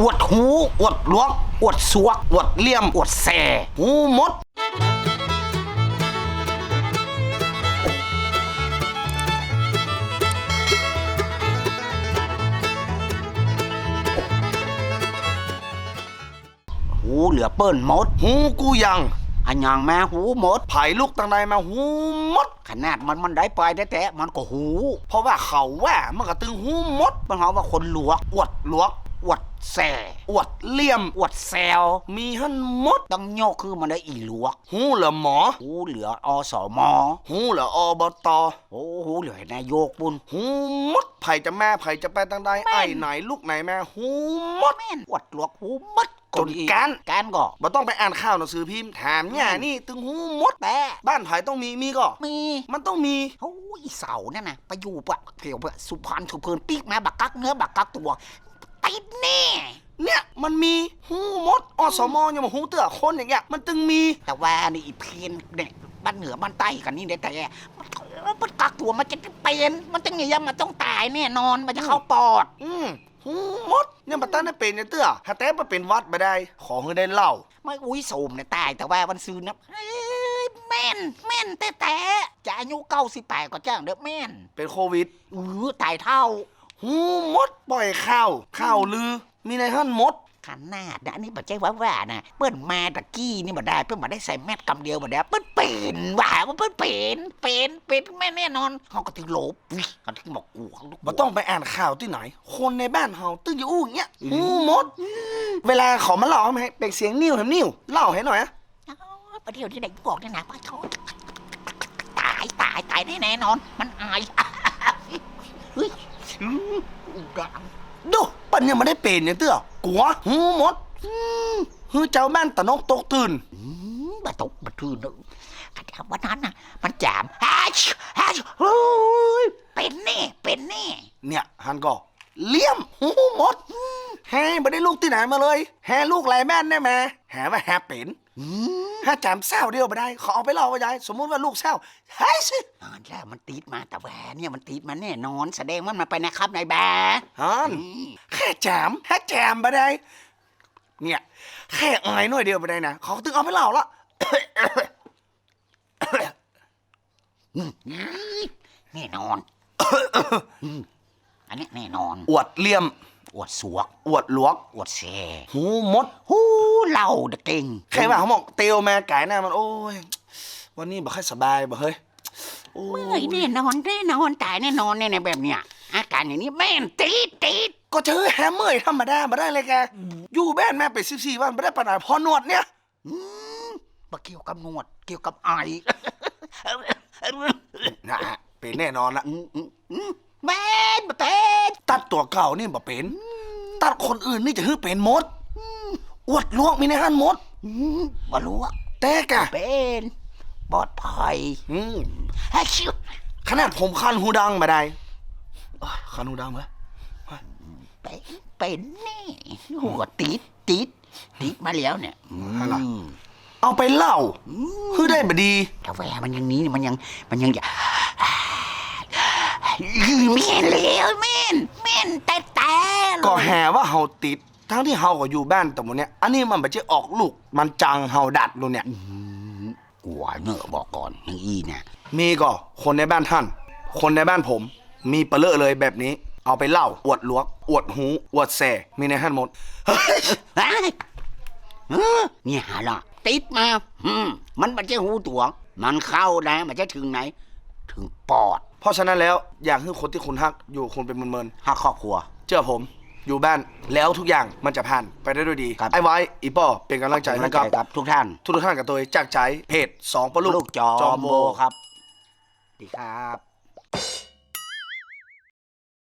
อวดหู อวดลวก อวดสวก อวดเลี่ยม อวดแส่หูมด หูเหลือเปิ้นหมด หูกูยังอันยังแม่หูหมด ไผ่ลูกตังใดมาหูมด ขนาดมันมันได้ไปแต่แต่มันก็หู เพราะว่าเขาว่ามันก็ตึงหูมด มันเขาว่าคนลวกอวดลวก อวดแส่อวดเลี่ยมอวดแซว มีหันมดต้องโยกคือมันได้อีลวก หูเหลือหมอ หูเหลืออสมหูเหลืออบตโอ้หูเหลือนายกปุ้นหูมดไผ่จะแม่ไผ่จะไปตังใดไอ้ไหนลูกไหนแม่หูมดแม่นอวดลวกหูมัดจนแกนแกนก็บ่ต้องไปอ่านข่าวหนังสือพิมพ์ถามเนี่ยนี่ตึงหูมดแต่บ้านไผ่ต้องมีมีก็มี มันต้องมีโอ้ยเสาเนี่ยนะไปอยู่ปะเกี่ยวปะสุพรรณสุเพรินปีกมาบักกักเนื้อบักกักตัว ติดแน่ เนี่ยมันมีหูมดอสมอยังมาหูเตือคนอย่างเงี้ยมันตึงมีแต่ว่านี่อีเพียนเนี่ยบ้านเหนือบ้านใต้กันนี่แต่แต่มันมันกักตัวมันจะเป็นมันจะเงี้ยมันต้องตายแน่นอนมันจะเข้าปอด อืมหูมดเนี่ยมาตั้งได้เป็นเนี่ยเตื้อถ้าแต่มาเป็นวัดมาได้ ขอให้ได้เล่า ไม่อุ้ยโสมเนี่ยตายแต่ว่าวันซืนนะเอ้แม่นแม่นแต่แต่จะอายุเก้าสิบแปดก็จ้างเด้อแม่นเป็นโควิดเออตายเท่า หูมดปล่อยข่าวข่าวลือ มีในหั่นมดขนาดนะอันนี้บอกใจว่าว่านะเปิ้นมาตะกี้นี่มาได้เปิ้นมาได้ใส่แมสกำเดียวมาได้เปิ้นเป็นว่าว่าเปิ้นเป็นเป็นเป็นแม่แน่นอนเขาก็ถึงโหลบอุ๊ยเขาถึงบอกกูเขาลูกบ่ต้องไปอ่านข่าวที่ไหน คนในบ้านเฮาตึ้งอยู่อู้อย่างเงี้ยหูมด เวลาเขามาเล่าให้เป็นเสียงนิ้วแถมนิ้วเล่าให้หน่อยอะอ๋อประเดี๋ยวที่ไหนบอกเนี่ยนะป้าเขาตายตายตายแน่แน่นอน มันอายเฮ้ยอื้อ ดดูปันยังไม่ได้เป็นเนี่ยเตื้อกลัวหูหมดฮือเจ้าแม่นตะนกตกตื่นบาตกบาทืนกระดาวันนั้นน่ะ มันจามฮัชฮัชเฮ้ยเป็นแน่เป็นแน่เนี่ยฮันก็เลี่ยมหูหมดแฮไม่ได้ลูกที่ไหนมาเลย แฮลูกไรแม่นได้ไหมแฮว่าแฮเป็น ถ้าจำเศร้าเดียวไม่ได้เขาเอาไปเล่าว่ายายสมมุติว่าลูกเศร้าเฮ้ยสินานแล้วมันติดมาแต่แหวเนี่ยมันติดมาแน่นอนแสดงว่ามันไปนะครับนายแบร์ฮันอืมแค่จามแค่จามไม่ได้ เนี่ย แค่อายหน่อยเดียวไม่ได้นะเขาถึงเอาไปเล่าละแน่นอน อืมอันนี้แน่นอน อวดเลี่ยม อวดสวก อวดหลวก อวดแซ่หูมด หูเล่าเด็กเก่งใครว่าเขาบอกเตียวแม่ไก่หน้ามันโอ้ยวันนี้บอกให้สบายบอกเฮ้ยโอ้เมื่อยแน่นอนแน่นอนตายแน่นอนเนี่ยแบบเนี้ยอาการอย่างนี้แม่นติดติดก็เจอแฮมเมอร์ธรรมดามาได้เลยแกอยู่บ้านแม่ไปสิบสี่วันไม่ได้ปัญหาพอหนวดเนี่ยอืมบ่เกี่ยวกับหนวด เกี่ยวกับไอนะฮะเป็นแน่นอนละ อืมอืมอืมแม่นบ่เป็น ตัดตัวเก่านี่บ่เป็น ตัดคนอื่นนี่จะฮือเป็นมด อวดลวกมีในหันมดอืมบ่รู้ว่าแต่กะเป็นปลอดภัยอืมฮัชิวขนาดผมคันหูดังมาได้โอ้ยคันหูดังไหมเป็นเป็นนี่หัวติดติดติดมาแล้วเนี่ยอืมเอาไปเล่าฮือได้บดีแต่แหวมันยังนี้มันยังมันยังอย่า แม่นแล้วแม่นแม่นแต่แต่เลยก็แห่ว่าเฮาติด ทั้งที่เฮาก็อยู่บ้านแต่วันเนี้ยอันนี้มันไม่ใช่ออกลูก มันจังเฮาดัดลูเนี่ยกลัวเนอะบอกก่อนอย่างอีเนี่ยมีก็คนในบ้านท่าน คนในบ้านผม มีเปลอะเลยแบบนี้ เอาไปเล่า อวดลวก อวดหู อวดแส่มีในหันหมดเฮ้ยเฮ้ยเออเนี่ยล่ะติดมาอืมมันไม่ใช่หูตัว มันเข้านะมันจะถึงไหน ถึงปอดเพ ราะฉะนั้นแล้วอยากให้คนที่คุณฮักอยู่กับคุณเป็นเมินหักครอบครัว ๆเชื่อผมอยู่บ้านแล้วทุกอย่างมันจะผ่านไปได้ด้วยดี ครับ ไอ้ไว้อีป้อเป็นกำลังใจให้กับครับทุกท่าน ทุกๆท่านกับตัวเองจากใจเพจสองปลุลูกจอจอมมโบโบครับ ดีครับ